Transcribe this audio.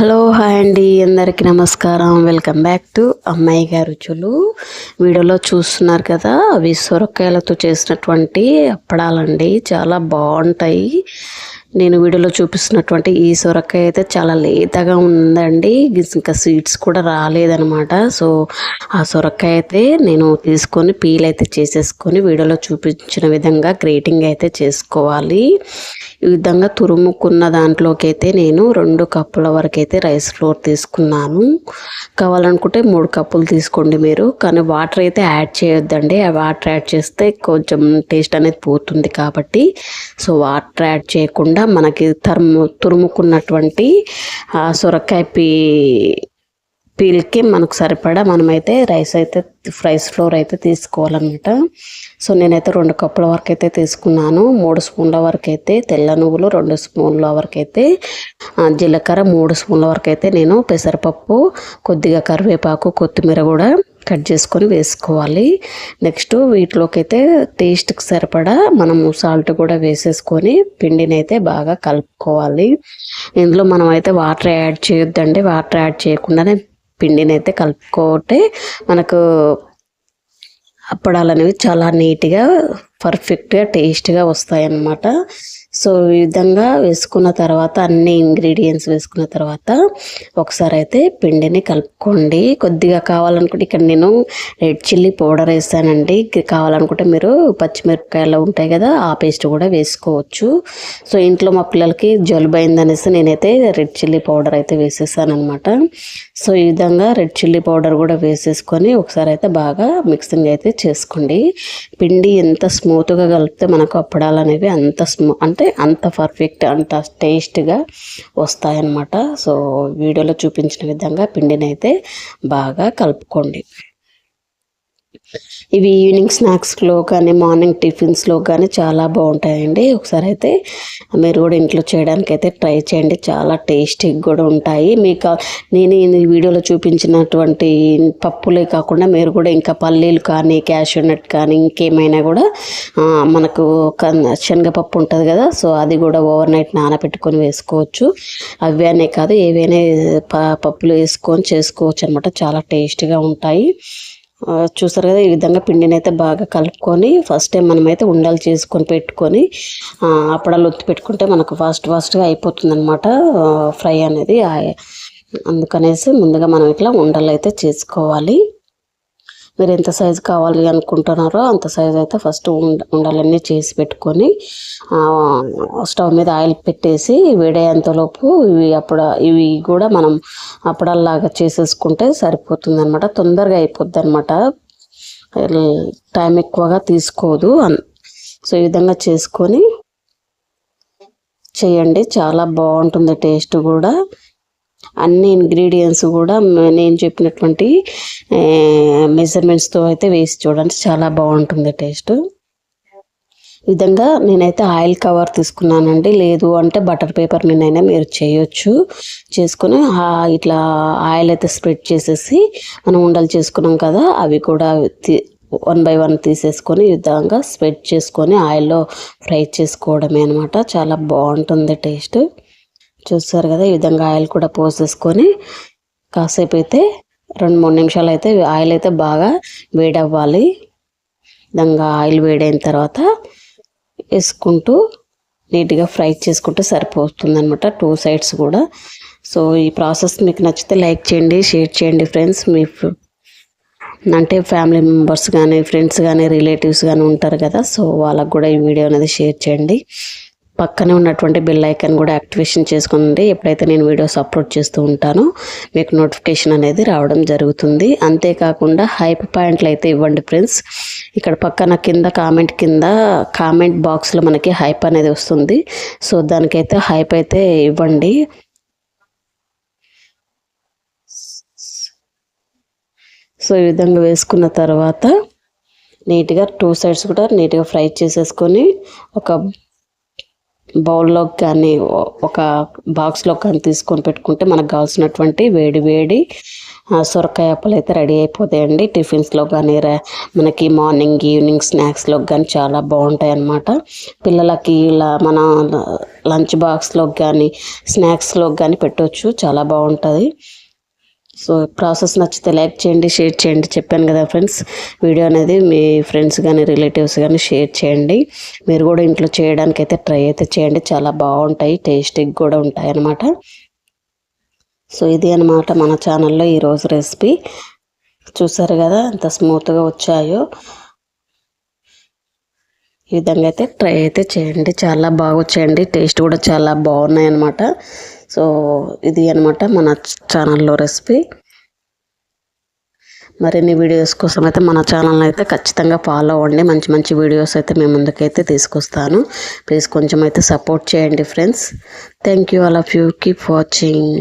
Hello hi అండి. అందరికీ నమస్కారం. వెల్కమ్ బ్యాక్ టు అమ్మాయి గారు రుచులు వీడియోలో చూస్తున్నారు కదా అవి సొరకాయలతో చేసినటువంటి అప్పడాలండి. చాలా బాగుంటాయి. నేను వీడియోలో చూపిస్తున్నటువంటి ఈ సొరకాయ అయితే చాలా లేతగా ఉందండి. ఇంకా సీడ్స్ కూడా రాలేదనమాట సో ఆ సొరకాయ అయితే నేను తీసుకొని పీల్ అయితే చేసేసుకొని వీడియోలో చూపించిన విధంగా గ్రేటింగ్ అయితే చేసుకోవాలి. ఈ విధంగా తురుముకున్న దాంట్లోకి అయితే నేను రెండు కప్పుల వరకు అయితే రైస్ ఫ్లోర్ తీసుకున్నాను. కావాలనుకుంటే మూడు కప్పులు తీసుకోండి మీరు కానీ వాటర్ అయితే యాడ్ చేయొద్దండి. ఆ వాటర్ యాడ్ చేస్తే కొంచెం టేస్ట్ అనేది పోతుంది కాబట్టి. సో వాటర్ యాడ్ చేయకుండా మనకి తరుము తురుముకున్నటువంటి సొరకాయ పీ పీల్కి మనకు సరిపడా మనమైతే రైస్ అయితే రైస్ ఫ్లోర్ అయితే తీసుకోవాలన్నమాట. సో నేనైతే రెండు కప్పుల వరకు అయితే తీసుకున్నాను. మూడు స్పూన్ల వరకు అయితే తెల్ల నువ్వులు రెండు స్పూన్ల వరకు అయితే జీలకర్ర మూడు స్పూన్ల వరకు అయితే నేను పెసరపప్పు కొద్దిగా కరివేపాకు కొత్తిమీర కూడా కట్ చేసుకొని వేసుకోవాలి. నెక్స్ట్ వీటిలోకి అయితే టేస్ట్కి సరిపడా మనము సాల్ట్ కూడా వేసేసుకొని పిండిని అయితే బాగా కలుపుకోవాలి. ఇందులో మనం అయితే వాటర్ యాడ్ చేయొద్దండి. వాటర్ యాడ్ చేయకుండానే పిండిని అయితే కలుపుకోతే మనకు అప్పడాలు అనేవి చాలా నీట్గా పర్ఫెక్ట్గా టేస్ట్గా వస్తాయన్నమాట. సో ఈ విధంగా వేసుకున్న తర్వాత అన్ని ఇంగ్రీడియంట్స్ వేసుకున్న తర్వాత ఒకసారి అయితే పిండిని కలుపుకోండి. కొద్దిగా కావాలనుకుంటే ఇక్కడ నేను రెడ్ చిల్లీ పౌడర్ వేసానండి. కావాలనుకుంటే మీరు పచ్చిమిరపకాయలు ఉంటాయి కదా ఆ పేస్ట్ కూడా వేసుకోవచ్చు. సో ఇంట్లో మా పిల్లలకి జలుబు అయిందనేసి నేనైతే రెడ్ చిల్లీ పౌడర్ అయితే వేసేసాను అనమాట సో ఈ విధంగా రెడ్ చిల్లీ పౌడర్ కూడా వేసేసుకొని ఒకసారి అయితే బాగా మిక్సింగ్ అయితే చేసుకోండి. పిండి ఎంత స్మూత్గా కలిపితే మనకు అప్పడాలు అనేవి అంత స్మూ అంటే అంత పర్ఫెక్ట్ అంత టేస్ట్గా వస్తాయన్నమాట. సో వీడియోలో చూపించిన విధంగా పిండిని అయితే బాగా కలుపుకోండి. ఇవి ఈవినింగ్ స్నాక్స్లో కానీ మార్నింగ్ టిఫిన్స్లో కానీ చాలా బాగుంటాయండి. ఒకసారి అయితే మీరు కూడా ఇంట్లో చేయడానికి అయితే ట్రై చేయండి. చాలా టేస్టీగా కూడా ఉంటాయి. మీకు నేను ఈ వీడియోలో చూపించినటువంటి పప్పులే కాకుండా మీరు కూడా ఇంకా పల్లీలు కానీ క్యాషూ నట్ కానీ ఇంకేమైనా కూడా మనకు శనగపప్పు ఉంటుంది కదా సో అది కూడా ఓవర్ నైట్ నానబెట్టుకొని వేసుకోవచ్చు. అవి అనే కాదు ఏవైనా పప్పులు వేసుకొని చేసుకోవచ్చు అనమాట చాలా టేస్టీగా ఉంటాయి. చూసారు కదా ఈ విధంగా పిండిని అయితే బాగా కలుపుకొని ఫస్ట్ టైం మనమైతే ఉండలు చేసుకొని పెట్టుకొని అప్పడాలు ఒత్తి పెట్టుకుంటే మనకు ఫాస్ట్ ఫాస్ట్గా అయిపోతుంది అనమాట ఫ్రై అనేది. అందుకనేసి ముందుగా మనం ఇట్లా ఉండలు అయితే చేసుకోవాలి. మీరు ఎంత సైజు కావాలి అనుకుంటున్నారో అంత సైజు అయితే ఫస్ట్ ఉండ ఉండాలన్నీ చేసి పెట్టుకొని స్టవ్ మీద ఆయిల్ పెట్టేసి వేడేంతలోపు ఇవి అప్పుడు ఇవి కూడా మనం అప్పుడల్లాగా చేసేసుకుంటే సరిపోతుంది అనమాట తొందరగా అయిపోద్ది అనమాట టైం ఎక్కువగా తీసుకోదు సో ఈ విధంగా చేసుకొని చేయండి. చాలా బాగుంటుంది టేస్ట్ కూడా. అన్ని ఇంగ్రీడియంట్స్ కూడా నేను చెప్పినటువంటి మెజర్మెంట్స్తో అయితే వేసి చూడండి. చాలా బాగుంటుంది టేస్ట్. విధంగా నేనైతే ఆయిల్ కవర్ తీసుకున్నానండి. లేదు అంటే బటర్ పేపర్ మీదైనా మీరు చేయొచ్చు. చేసుకొని ఇట్లా ఆయిల్ అయితే స్ప్రెడ్ చేసేసి మనం ఉండలు చేసుకున్నాం కదా అవి కూడా వన్ బై వన్ తీసేసుకొని ఈ విధంగా స్ప్రెడ్ చేసుకొని ఆయిల్లో ఫ్రై చేసుకోవడమే అనమాట చాలా బాగుంటుంది టేస్ట్. చూస్తారు కదా ఈ విధంగా ఆయిల్ కూడా పోసేసుకొని కాసేపు అయితే రెండు మూడు నిమిషాలు అయితే ఆయిల్ అయితే బాగా వేడవ్వాలి. విధంగా ఆయిల్ వేడైన తర్వాత వేసుకుంటూ నీట్గా ఫ్రై చేసుకుంటే సరిపోతుంది అనమాట టూ సైడ్స్ కూడా. సో ఈ ప్రాసెస్ మీకు నచ్చితే లైక్ చేయండి షేర్ చేయండి ఫ్రెండ్స్. మీ అంటే ఫ్యామిలీ మెంబర్స్ కానీ ఫ్రెండ్స్ కానీ రిలేటివ్స్ కానీ ఉంటారు కదా సో వాళ్ళకు కూడా ఈ వీడియో అనేది షేర్ చేయండి. పక్కనే ఉన్నటువంటి బెల్ ఐకాన్ కూడా యాక్టివేషన్ చేసుకోండి ఎప్పుడైతే నేను వీడియోస్ అప్లోడ్ చేస్తూ ఉంటానో మీకు నోటిఫికేషన్ అనేది రావడం జరుగుతుంది. అంతేకాకుండా హైప్ పాయింట్లు అయితే ఇవ్వండి ఫ్రెండ్స్ ఇక్కడ పక్కన కింద కామెంట్ కింద కామెంట్ బాక్స్లో మనకి హైప్ అనేది వస్తుంది. సో దానికైతే హైప్ అయితే ఇవ్వండి. సో ఈ విధంగా వేసుకున్న తర్వాత నీట్గా టూ సైడ్స్ కూడా నీట్గా ఫ్రై చేసేసుకొని ఒక బౌల్లోకి కానీ ఒక బాక్స్లో కానీ తీసుకొని పెట్టుకుంటే మనకు కావాల్సినటువంటి వేడి వేడి సొరకాయ అప్పలు అయితే రెడీ అయిపోతాయండి. టిఫిన్స్లో కానీ రా- మనకి మార్నింగ్ ఈవినింగ్ స్నాక్స్లో కానీ చాలా బాగుంటాయి అన్నమాట పిల్లలకి ఇలా మన లంచ్ బాక్స్లో కానీ స్నాక్స్లో కానీ పెట్టవచ్చు చాలా బాగుంటుంది. సో ప్రాసెస్ నచ్చితే లైక్ చేయండి షేర్ చేయండి. చెప్పాను కదా ఫ్రెండ్స్ వీడియో అనేది మీ ఫ్రెండ్స్ కానీ రిలేటివ్స్ కానీ షేర్ చేయండి. మీరు కూడా ఇంట్లో చేయడానికి అయితే ట్రై అయితే చేయండి. చాలా బాగుంటాయి టేస్టీగా కూడా ఉంటాయి అన్నమాట. సో ఇది అన్నమాట మన ఛానల్లో ఈరోజు రెసిపీ. చూసారు కదా ఎంత స్మూత్గా వచ్చాయో. ఈ విధంగా అయితే ట్రై అయితే చేయండి. చాలా బాగా వచ్చాయండి. టేస్ట్ కూడా చాలా బాగున్నాయి అన్నమాట సో ఇది అనమాట మన ఛానల్లో రెసిపీ. మరిన్ని వీడియోస్ కోసం అయితే మన ఛానల్ని అయితే ఖచ్చితంగా ఫాలో అవ్వండి. మంచి మంచి వీడియోస్ అయితే మేము ముందుకైతే తీసుకొస్తాను. ప్లీజ్ కొంచెం అయితే సపోర్ట్ చేయండి friends. Thank you all of you. Keep watching.